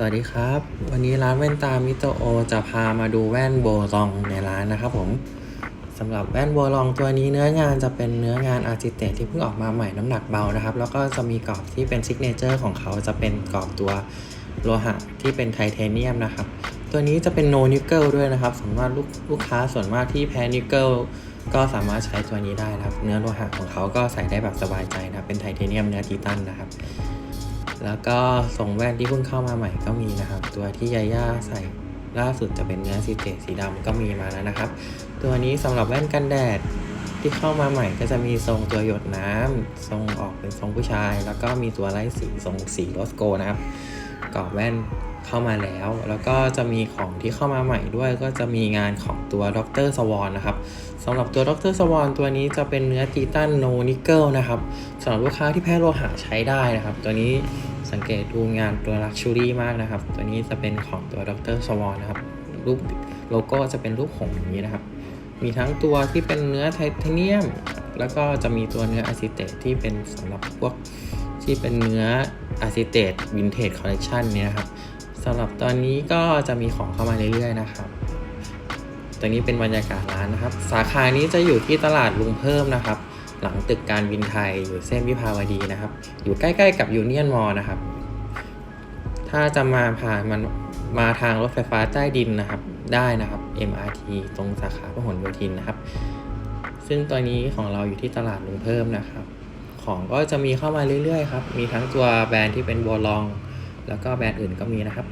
สวัสดีครับ วันนี้ร้านแว่นตามิโตโอจะพามาดูแว่นโบลองในร้านนะครับผมสำหรับแว่นโบลองตัวนี้เนื้องานจะเป็นเนื้องานอาร์ติเตที่เพิ่งออกมาใหม่น้ำหนักเบานะครับ แล้วก็จะมีกรอบที่เป็นซิกเนเจอร์ของเขาจะเป็นกรอบตัวโลหะที่เป็นไทเทเนียมนะครับ ตัวนี้จะเป็นโนนิกเกิลด้วยนะครับสำหรับลูกลูกค้าส่วนมากที่แพ้นิกเกิลก็สามารถใช้ตัวนี้ได้นะครับ เนื้อโลหะของเขาก็ใส่ได้แบบสบายใจนะครับเป็นไทเทเนียมเนื้อทีตันนะครับ แล้วก็ทรงแว่นที่เพิ่งเข้ามาใหม่ก็มีนะครับ ตัวที่ยาย่าใส่ล่าสุดจะเป็นเนื้อสีเจดสีดำก็มีมาแล้วนะครับ ตัวนี้สำหรับแว่นกันแดดที่เข้ามาใหม่ก็จะมีทรงตัวหยดน้ำทรงออกเป็นทรงผู้ชาย แล้วก็มีตัวไล่สีทรงสีโรสโกนะครับ กรอบแว่นเข้ามาแล้ว แล้วก็จะมีของที่เข้ามาใหม่ด้วย ก็จะมีงานของตัวดรสวอนนะครับสำหรับตัวดรสวอนตัวนี้จะเป็นเนื้อทีตันโนนิเกิลนะครับสำหรับลูกค้าที่แพ้โลหะใช้ได้นะครับ ตัวนี้สังเกตดูงานตัวลักชูรี่มากนะครับ ตัวนี้จะเป็นของตัวดรสวอนนะครับรูปโลโก้จะเป็นรูปหงส์อย่างนี้นะครับ มีทั้งตัวที่เป็นเนื้อไทเทเนียม แล้วก็จะมีตัวเนื้ออะซิเตตที่เป็นสำหรับพวกที่เป็นเนื้อ อะซิเตตวินเทจคอลเลกชันเนี่ยนะครับสำหรับตอนนี้ก็จะมีของเข้ามาเรื่อยๆนะครับตัวนี้เป็นบรรยากาศร้านนะครับ สาขานี้จะอยู่ที่ตลาดลุงเพิ่มนะครับ หลังตึกการบินไทยอยู่เส้นวิภาวดีนะครับ อยู่ใกล้ๆกับยูเนียนมอลนะครับ ถ้าจะมาผ่านมันมาทางรถไฟฟ้าใต้ดินนะครับ ได้นะครับ MRT ตรงสาขาพหลโยธินนะครับ ซึ่งตัวนี้ของเราอยู่ที่ตลาดลุงเพิ่มนะครับ ของก็จะมีเข้ามาเรื่อยๆครับ มีทั้งตัวแบรนด์ที่เป็นวอลลอง แล้วก็แบรนด์อื่นก็มีนะครับ